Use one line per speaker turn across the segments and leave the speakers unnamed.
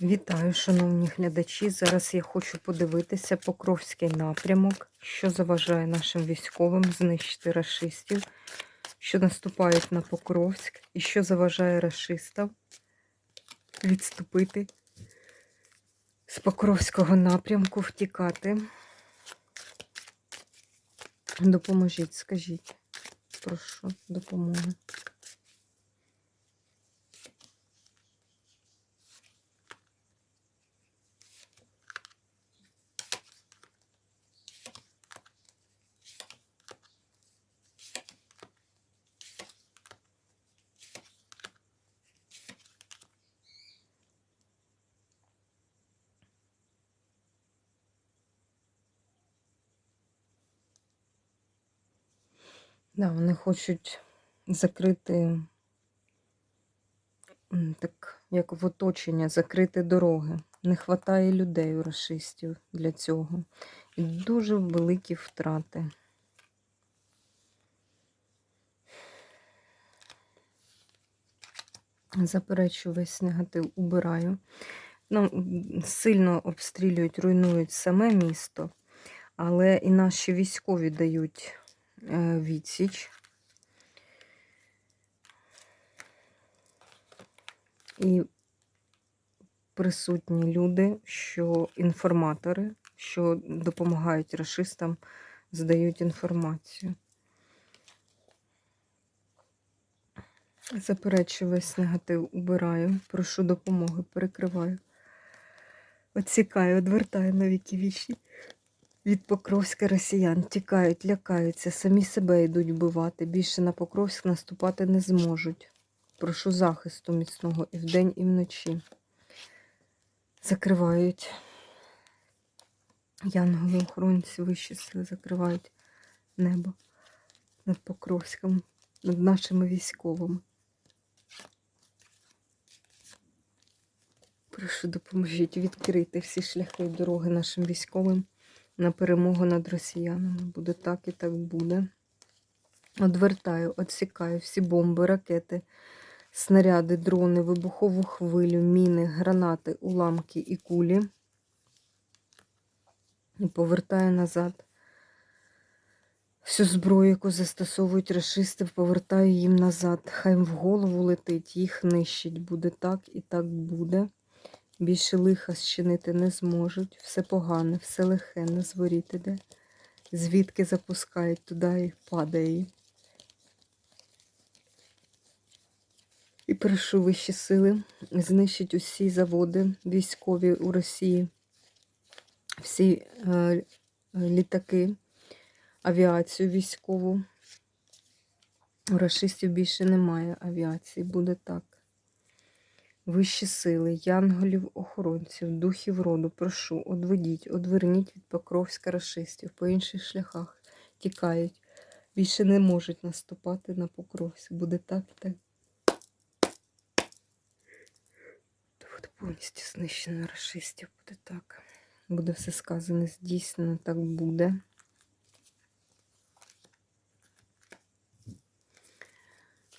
Вітаю, шановні глядачі. Зараз я хочу подивитися Покровський напрямок, що заважає нашим військовим знищити рашистів, що наступають на Покровськ, і що заважає рашистам відступити з Покровського напрямку, втікати. Допоможіть, скажіть, прошу допомоги. Да, вони хочуть закрити, так, як в оточення, закрити дороги. Не вистачає людей у расистів для цього. І дуже великі втрати. Заперечу весь негатив, убираю. Ну, сильно обстрілюють, руйнують саме місто, але і наші військові дають відсіч. І присутні люди, що інформатори, що допомагають расистам, здають інформацію. Заперечую весь негатив, убираю, прошу допомоги, перекриваю. Оцікаю, одвертаю на віки вічі. Від Покровська росіян тікають, лякаються, самі себе йдуть вбивати. Більше на Покровськ наступати не зможуть. Прошу захисту міцного і вдень, і вночі. Закривають. Янголи охоронці вищі сили закривають небо над Покровськом, над нашими військовими. Прошу допоможіть відкрити всі шляхи і дороги нашим військовим на перемогу над росіянами. Буде так і так буде. Одвертаю, відсікаю всі бомби, ракети, снаряди, дрони, вибухову хвилю, міни, гранати, уламки і кулі. І повертаю назад. Всю зброю, яку застосовують расисти, повертаю їм назад. Хай в голову летить, їх нищить. Буде так і так буде. Більше лиха зчинити не зможуть. Все погане, все лихе, не зворіти де. Звідки запускають туди і падає. І прошу вищі сили знищить усі заводи військові у Росії, всі е, літаки, авіацію військову. У расистів більше немає авіації, буде так. Вищі сили, янголів, охоронців, духів роду, прошу, одведіть, одверніть від Покровська рашистів по інших шляхах. Тікають. Більше не можуть наступати на Покровськ. Буде так і так. Буде повністю знищено рашистів. Буде так. Буде все сказане, здійснено, так буде.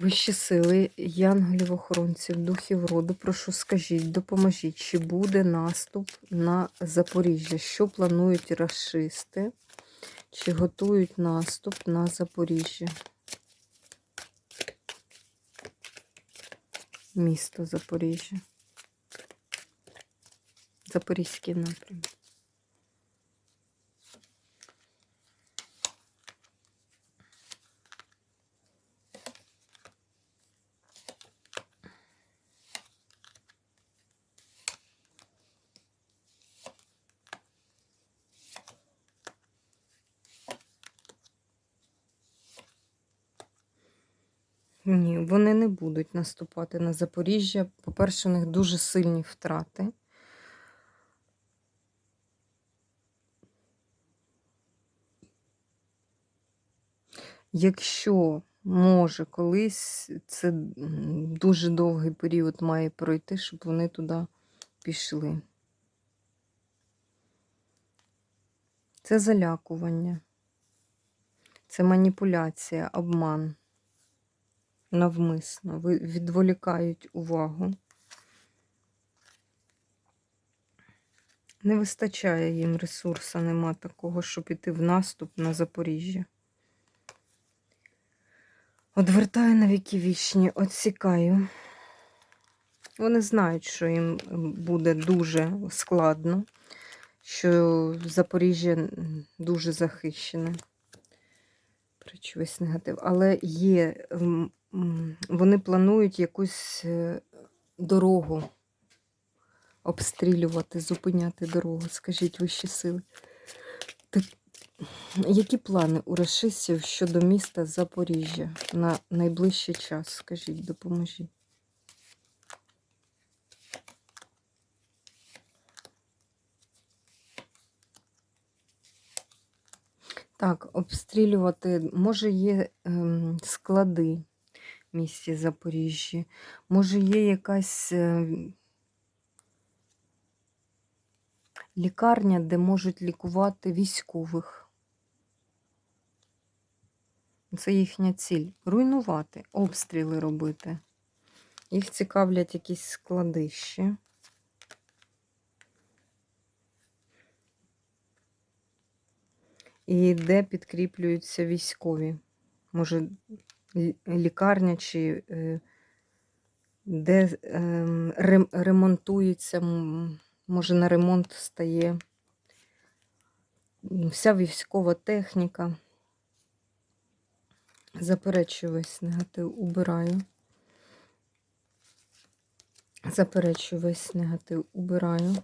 Вищі сили, янголів охоронців, духів роду, прошу скажіть, допоможіть, чи буде наступ на Запоріжжя? Що планують расисти? Чи готують наступ на Запоріжжя? Місто Запоріжжя. Запорізький напрямок. Ні, вони не будуть наступати на Запоріжжя. По-перше, у них дуже сильні втрати. Якщо може колись, це дуже довгий період має пройти, щоб вони туди пішли. Це залякування, це маніпуляція, обман. Навмисно. Відволікають увагу. Не вистачає їм ресурсу, нема такого, щоб іти в наступ на Запоріжжя. Одвертаю на віки вічні, отсікаю. Вони знають, що їм буде дуже складно, що Запоріжжя дуже захищене. Причу негатив. Але є, вони планують якусь е, дорогу обстрілювати, зупиняти дорогу. Скажіть вищі сили. Так, які плани у расистів щодо міста Запоріжжя на найближчий час? Скажіть, допоможіть. Так, обстрілювати, може, є ем, склади місті Запоріжжя, може, є якась е, лікарня, де можуть лікувати військових. Це їхня ціль. Руйнувати, обстріли робити. Їх цікавлять якісь складища. І де підкріплюються військові. Може, лікарня чи е, де ем, ремонтується, може на ремонт стає вся військова техніка. Заперечую весь негатив, убираю. Заперечую весь негатив, убираю.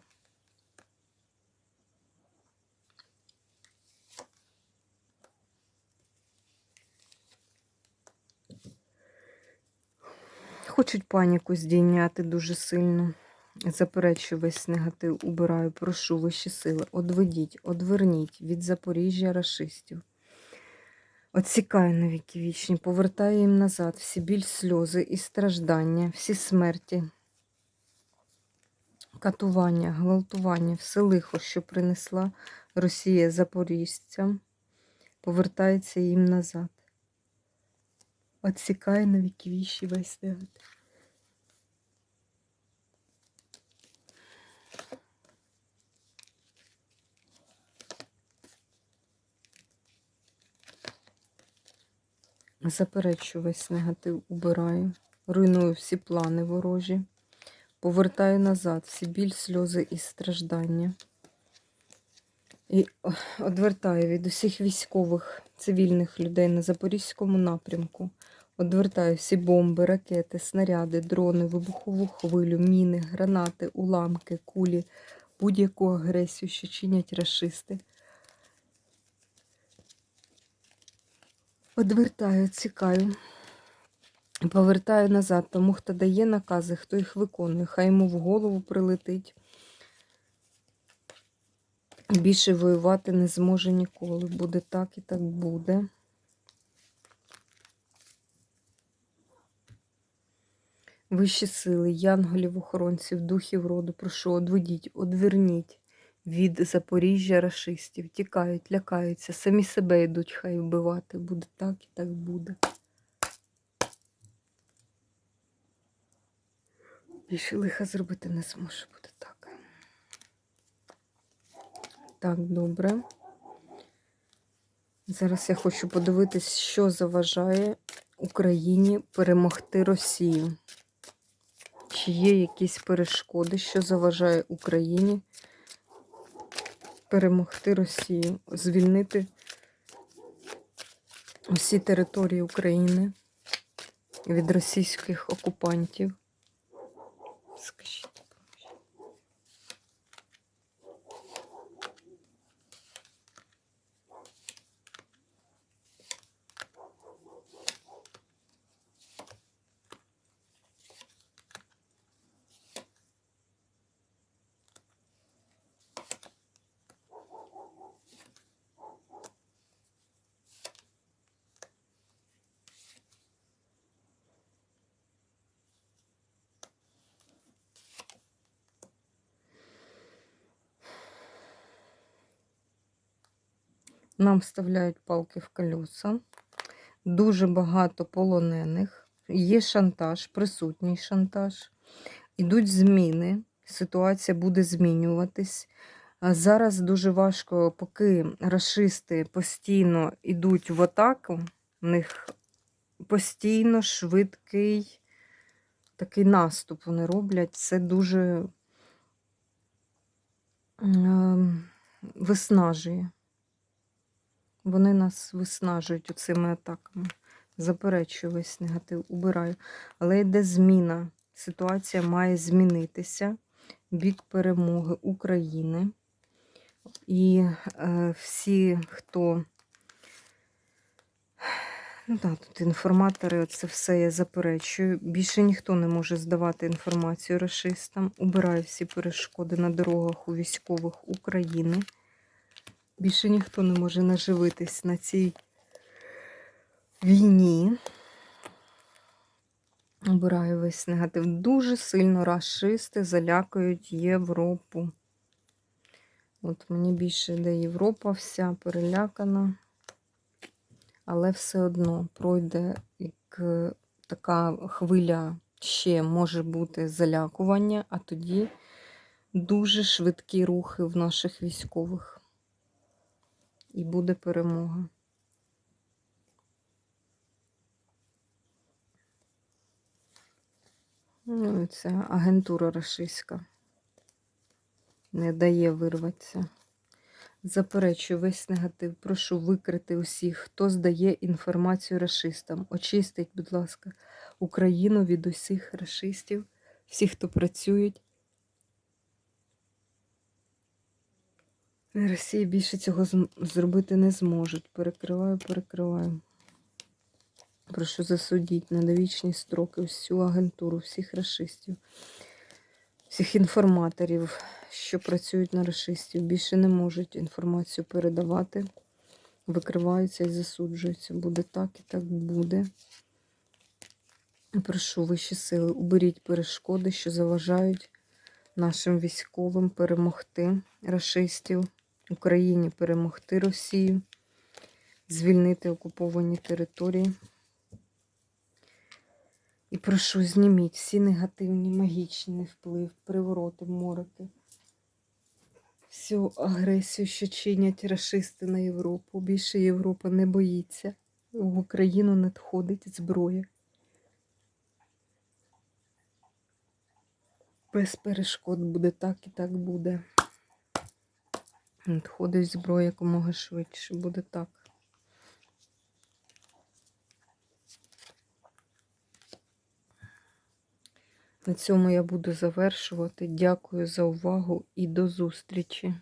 Хочуть паніку здійняти дуже сильно. Заперечую весь негатив, убираю, прошу вищі сили. Одведіть, одверніть від Запоріжжя рашистів. Отсікаю на віки вічні, повертаю їм назад всі біль, сльози і страждання, всі смерті, катування, гвалтування, все лихо, що принесла Росія запоріжцям, повертається їм назад. Отсікаю на віки вічні весь негатив. Заперечую весь негатив, убираю, руйную всі плани ворожі, повертаю назад всі біль, сльози і страждання. І одвертаю від усіх військових цивільних людей на Запорізькому напрямку. Одвертаю всі бомби, ракети, снаряди, дрони, вибухову хвилю, міни, гранати, уламки, кулі, будь-яку агресію, що чинять рашисти. Одвертаю, цікаю. Повертаю назад, тому хто дає накази, хто їх виконує, хай йому в голову прилетить. Більше воювати не зможе ніколи. Буде так і так буде. Вищі сили, янголів, охоронців, духів роду, прошу, одведіть, одверніть від Запоріжжя рашистів. Тікають, лякаються, самі себе йдуть, хай вбивати. Буде так і так буде. Більше лиха зробити не зможе, буде так. Так, добре. Зараз я хочу подивитись, що заважає Україні перемогти Росію. Чи є якісь перешкоди, що заважає Україні перемогти Росію, звільнити усі території України від російських окупантів? Скажіть. Нам вставляють палки в колеса. Дуже багато полонених. Є шантаж, присутній шантаж. Ідуть зміни. Ситуація буде змінюватись. Зараз дуже важко, поки расисти постійно йдуть в атаку, в них постійно швидкий такий наступ вони роблять. Це дуже ем, виснажує. Вони нас виснажують цими атаками. Заперечую весь негатив, убираю. Але йде зміна. Ситуація має змінитися бік перемоги України. І е, всі, хто. Ну так, тут інформатори, це все я заперечую. Більше ніхто не може здавати інформацію расистам. Убираю всі перешкоди на дорогах у військових України. Більше ніхто не може наживитись на цій війні. Обираю весь негатив. Дуже сильно расисти залякають Європу. От мені більше йде Європа вся перелякана. Але все одно пройде як е, така хвиля ще може бути залякування, а тоді дуже швидкі рухи в наших військових. І буде перемога. Ну, це агентура рашистська. Не дає вирватися. Заперечую весь негатив. Прошу викрити усіх, хто здає інформацію рашистам. Очистить, будь ласка, Україну від усіх рашистів, всіх, хто працюють. Росія більше цього зробити не зможуть. Перекриваю, перекриваю. Прошу засудіть на довічні строки всю агентуру, всіх расистів, всіх інформаторів, що працюють на расистів, більше не можуть інформацію передавати, викриваються і засуджуються. Буде так і так буде. Прошу вищі сили, уберіть перешкоди, що заважають нашим військовим перемогти расистів, Україні перемогти Росію, звільнити окуповані території. І прошу, зніміть всі негативні, магічні вплив, привороти, мороки, всю агресію, що чинять расисти на Європу. Більше Європа не боїться. В Україну надходить зброя. Без перешкод буде так і так буде. Надходить зброя якомога швидше, буде так. На цьому я буду завершувати. Дякую за увагу і до зустрічі!